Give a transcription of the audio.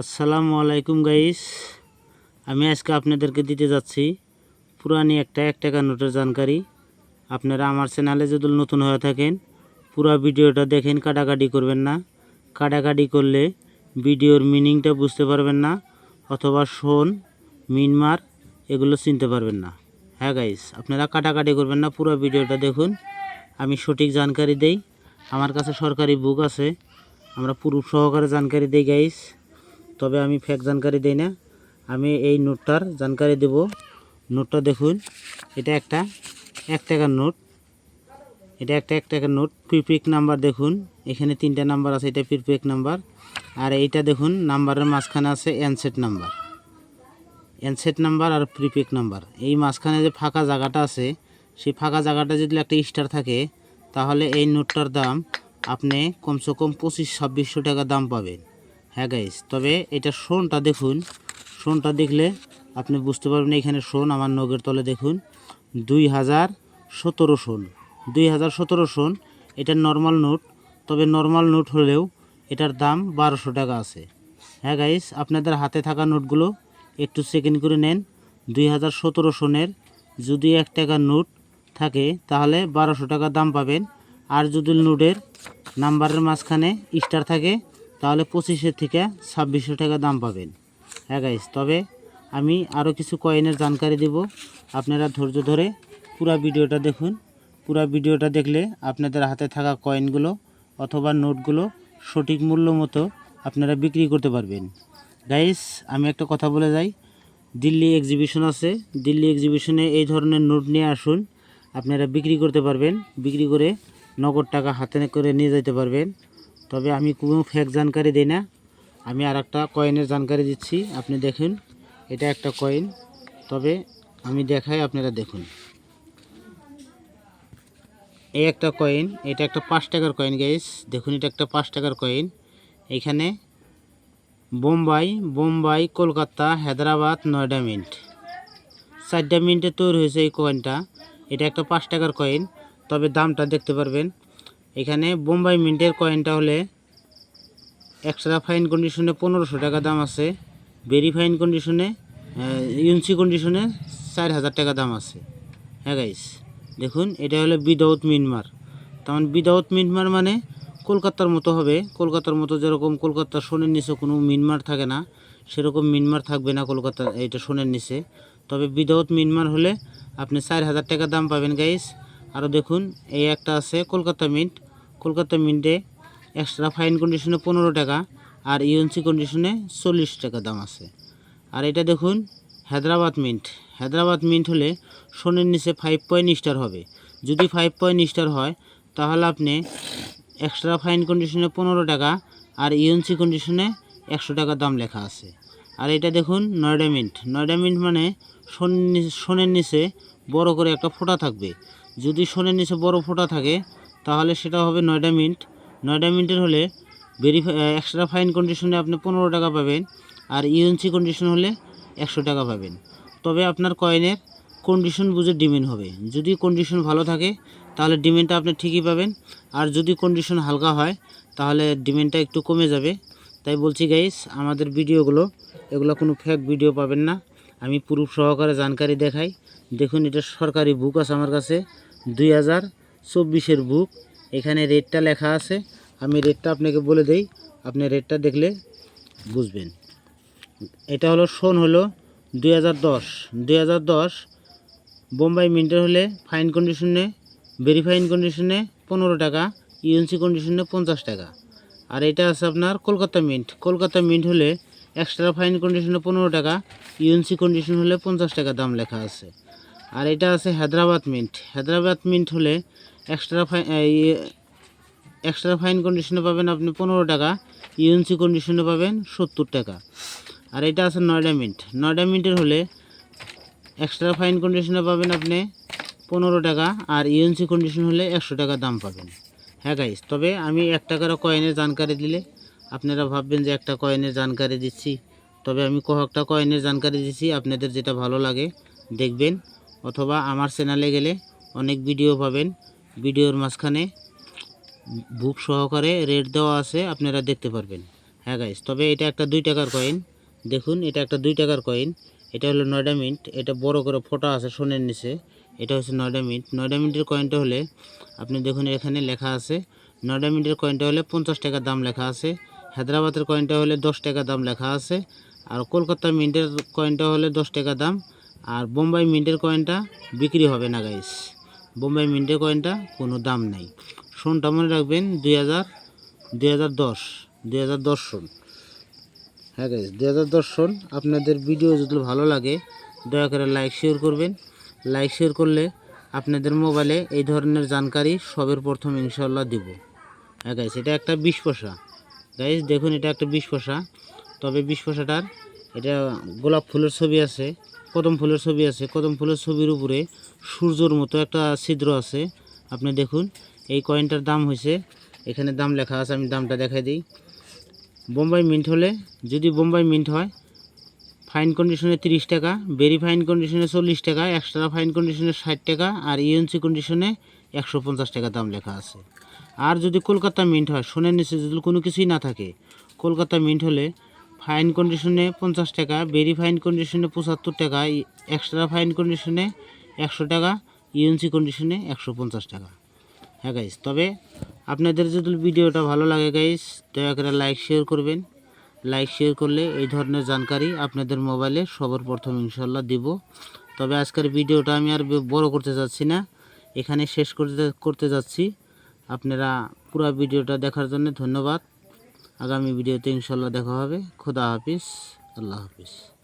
আসসালামু আলাইকুম গাইস। আমি আজকে আপনাদেরকে দিতে যাচ্ছি পুরানি একটা এক টাকা নোটের জানকারি। আপনারা আমার চ্যানেলে যদি নতুন হয়ে থাকেন, পুরো ভিডিওটা দেখেন, কাটাকাটি করবেন না। কাটাকাটি করলে ভিডিওর মিনিংটা বুঝতে পারবেন না, অথবা শোন মিনমার এগুলো চিনতে পারবেন না। হ্যাঁ গাইস, আপনারা কাটাকাটি করবেন না, পুরো ভিডিওটা দেখুন। আমি সঠিক জানকারি দেই। আমার কাছে সরকারি বুক আছে। আমরা পুরুষ সহকারে জানকারি দেই গাইস। তবে আমি ফেক জানকারি দিই না। আমি এই নোটটার জানকারি দেব। নোটটা দেখুন, এটা একটা এক টাকার নোট। এটা একটা এক টাকার নোট। প্রিপেক নাম্বার দেখুন, এখানে তিনটা নাম্বার আছে, এটা প্রিপেক নাম্বার আর এইটা দেখুন নাম্বারের মাঝখানে আছে এনসেট নাম্বার এনসেট নাম্বার আর প্রিপেক নাম্বার এই মাঝখানে যে ফাঁকা জায়গাটা আছে, সেই ফাঁকা জায়গাটা যদি একটা স্টার থাকে, তাহলে এই নোটটার দাম আপনি কমসে কম পঁচিশ, ছাব্বিশশো টাকা দাম পাবেন। হ্যাঁ গাইস তবে এটা শোনটা দেখুন। শোনটা দেখলে আপনি বুঝতে পারবেন এখানে শোন আমার নগের তলে দেখুন, দুই হাজার সতেরো শোন দুই হাজার সতেরো শোন এটা নর্মাল নোট তবে নর্মাল নোট হলেও এটার দাম বারোশো টাকা আছে। হ্যাঁ গাইস আপনাদের হাতে থাকা নোটগুলো একটু সেকেন্ড করে নেন। দুই হাজার সতেরো সনের যদি এক টাকার নোট থাকে, তাহলে বারোশো টাকা দাম পাবেন। আর যদি নোটের নাম্বারের মাঝখানে স্টার থাকে তাহলে পঁচিশের থেকে ছাব্বিশশো টাকা দাম পাবেন। হ্যাঁ গাইস তবে আমি আরও কিছু কয়েনের জানকারি দেব। আপনারা ধৈর্য ধরে পুরো ভিডিওটা দেখুন। পুরো ভিডিওটা দেখলে আপনাদের হাতে থাকা কয়েনগুলো অথবা নোটগুলো সঠিক মূল্য মতো আপনারা বিক্রি করতে পারবেন। গাইস আমি একটা কথা বলে যাই। দিল্লি এক্সিবিশন আছে। দিল্লি এক্সিবিশনে এই ধরনের নোট নিয়ে আসুন। আপনারা বিক্রি করতে পারবেন। বিক্রি করে নগদ টাকা হাতে করে নিয়ে যেতে পারবেন। তবে আমি কোনো ফেক জানকারি দিই না। আমি আর একটা কয়েনের জানকারি দিচ্ছি, আপনি দেখুন। এটা একটা কয়েন তবে আমি দেখাই, আপনারা দেখুন। এই একটা কয়েন এটা একটা পাঁচ টাকার কয়েন গাইস দেখুন, এটা একটা পাঁচ টাকার কয়েন এখানে বোম্বাই বোম্বাই, কলকাতা, হায়দ্রাবাদ, নয়ডা মিন্ট। চারটা মিনিটে তৈরি হয়েছে এই কয়েনটা এটা একটা পাঁচ টাকার কয়েন তবে দামটা দেখতে পারবেন। এখানে বোম্বাই মিন্টের কয়েনটা হলে এক্সট্রা ফাইন কন্ডিশনে পনেরোশো টাকা দাম আছে। ভেরি ফাইন কন্ডিশনে ইউনসি কন্ডিশনে চার হাজার টাকা দাম আছে। হ্যাঁ গাইস দেখুন, এটা হলো উইদাউট মিনমার। তেমন উইদাউট মিনমার মানে কলকাতার মতো হবে। কলকাতার মতো যেরকম কলকাতার সোনের নিচে কোনো মিনমার থাকে না, সেরকম মিনমার থাকবে না কলকাতা এটা সোনের নিচে। তবে উইদাউট মিনমার হলে আপনি চার হাজার টাকা দাম পাবেন গাইস আরও দেখুন, এই একটা আছে কলকাতা মিন্ট। কলকাতা মিন্টে এক্সট্রা ফাইন কন্ডিশনে পনেরো টাকা আর ইউএনসি কন্ডিশনে চল্লিশ টাকা দাম আছে। আর এটা দেখুন, হায়দ্রাবাদ মিন্ট। হায়দ্রাবাদ মিন্ট হলে সোনের নিচে ফাইভ পয়েন্ট স্টার হবে। যদি ফাইভ পয়েন্ট স্টার হয়, তাহলে আপনি এক্সট্রা ফাইন কন্ডিশনে পনেরো টাকা আর ইউএনসি কন্ডিশনে একশো টাকা দাম লেখা আছে। আর এটা দেখুন, নয়ডা মিন্ট। নয়ডা মিন্ট মানে সোনের নিচে বড় করে একটা ফোঁটা থাকবে। যদি সোনের নিচে বড় ফোঁটা থাকে তাহলে সেটা হবে নয়ডা মিন্ট। নয়ডা মিন্টের হলে ভেরিফাই এক্সট্রা ফাইন কন্ডিশনে আপনি পনেরো টাকা পাবেন আর ইউএনসি কন্ডিশন হলে একশো টাকা পাবেন। তবে আপনার কয়েনের কন্ডিশন বুঝে ডিমেন্ড হবে। যদি কন্ডিশন ভালো থাকে, তাহলে ডিমেন্ডটা আপনি ঠিকই পাবেন। আর যদি কন্ডিশন হালকা হয়, তাহলে ডিমেন্ডটা একটু কমে যাবে। তাই বলছি গাইস আমাদের ভিডিওগুলো, এগুলো কোনো ফেক ভিডিও পাবেন না। আমি প্রুফ সহকারে জানকারি দেখাই। দেখুন, এটা সরকারি বুক আছে আমার কাছে। দুই হাজার চব্বিশের বুক এখানে রেটটা লেখা আছে। আমি রেটটা আপনাকে বলে দেই। আপনি রেটটা দেখলে বুঝবেন। এটা হলো, শোন হলো দুই হাজার দশ। দুই হাজার দশ, বোম্বাই মিন্টার হলে ফাইন কন্ডিশনে ভেরিফাইন কন্ডিশনে পনেরো টাকা ইউএনসি কন্ডিশনে পঞ্চাশ টাকা। আর এটা আছে আপনার কলকাতা মিন্ট কলকাতা মিন্ট হলে এক্সট্রা ফাইন কন্ডিশনে পনেরো টাকা ইউএনসি কন্ডিশন হলে পঞ্চাশ টাকা দাম লেখা আছে। আর এটা আছে হায়দ্রাবাদ মিন্ট হায়দ্রাবাদ মিন্ট হলে এক্সট্রা ফাইন এক্সট্রা ফাইন কন্ডিশনে পাবেন আপনি পনেরো টাকা ইউএনসি কন্ডিশনে পাবেন সত্তর টাকা। আর এটা আছে নয়ডা মিন্ট নয়ডা মিন্টের হলে এক্সট্রা ফাইন কন্ডিশনে পাবেন আপনি পনেরো টাকা, আর ইউএনসি কন্ডিশন হলে একশো টাকা দাম পাবেন। হ্যাঁ গাইস তবে আমি এক টাকার কয়েনের জানকারি দিলে আপনারা ভাববেন যে একটা কয়েনের জানকারি দিচ্ছি। তবে আমি কয়েকটা কয়েনের জানকারি দিচ্ছি, আপনাদের যেটা ভালো লাগে দেখবেন। অথবা আমার চ্যানেলে গেলে অনেক ভিডিও পাবেন। ভিডিওর মাঝখানে বুক সহকারে রেট দেওয়া আছে, আপনারা দেখতে পারবেন। হ্যাঁ গাইস তবে এটা একটা দুই টাকার কয়েন দেখুন, এটা একটা দুই টাকার কয়েন এটা হলো নয়ডা মিন্ট এটা বড় করে ফোটা আছে সোনের নিচে। এটা হচ্ছে নয়ডা মিন্ট নয়ডা মিন্টের কয়েনটা হলে, আপনি দেখুন এখানে লেখা আছে, নয়ডা মিন্টের কয়েনটা হলে পঞ্চাশ টাকা দাম লেখা আছে। হায়দ্রাবাদের কয়েনটা হলে দশ টাকা দাম লেখা আছে। আর কলকাতা মিন্টের কয়েনটা হলে দশ টাকা দাম। আর বোম্বাই মিন্টের কয়েনটা বিক্রি হবে না গাইস বোম্বাই মিন্টে কয়েনটা কোনো দাম নেই। শোনটা মনে রাখবেন দুই হাজার দুই হাজার দশ, দুই হাজার দশ সন। হ্যাঁ গাইস দুই হাজার দশ সন। আপনাদের ভিডিও যদি ভালো লাগে, দয়া করে লাইক শেয়ার করবেন। লাইক শেয়ার করলে আপনাদের মোবাইলে এই ধরনের জানকারি সবের প্রথম ইনশাল্লাহ দিব। হ্যাঁ গাইস এটা একটা বিশ পয়সা। গাইস দেখুন এটা একটা বিশ পয়সা। তবে বিশ পয়সাটার এটা গোলাপ ফুলের ছবি আছে। কদম ফুলের ছবি আছে। কদম ফুলের ছবির উপরে সূর্যর মতো একটা ছিদ্র আছে। আপনি দেখুন, এই কয়েনটার দাম হয়েছে এখানে দাম লেখা আছে, আমি দামটা দেখাই দিই। বোম্বাই মিন্ট হলে, যদি বোম্বাই মিন্ট হয়, ফাইন কন্ডিশনে তিরিশ টাকা ভেরি ফাইন কন্ডিশনে চল্লিশ টাকা, এক্সট্রা ফাইন কন্ডিশনে ষাট টাকা, আর ইউএনসি কন্ডিশনে একশো পঞ্চাশ টাকা দাম লেখা আছে। আর যদি কলকাতা মিন্ট হয় সোনের নিচে যদি কোনো কিছুই না থাকে, কলকাতা মিন্ট হলে ফাইন কন্ডিশনে পঞ্চাশ টাকা ভেরি ফাইন কন্ডিশনে পঁচাত্তর টাকা, এক্সট্রা ফাইন কন্ডিশনে একশো টাকা, ইউএনসি কন্ডিশনে একশো পঞ্চাশ টাকা। হ্যাঁ গাইস তবে আপনাদের যদি ভিডিওটা ভালো লাগে গাইস দয়া করে লাইক শেয়ার করবেন। লাইক শেয়ার করলে এই ধরনের জানকারি আপনাদের মোবাইলে সবার প্রথম ইনশাল্লাহ দিব। তবে আজকের ভিডিওটা আমি আর বড় করতে যাচ্ছি না, এখানে শেষ করতে করতে যাচ্ছি। আপনারা পুরো ভিডিওটা দেখার জন্য ধন্যবাদ। আগামী ভিডিওতে ইনশাল্লাহ দেখা হবে। খোদা হাফিজ। আল্লাহ হাফিজ।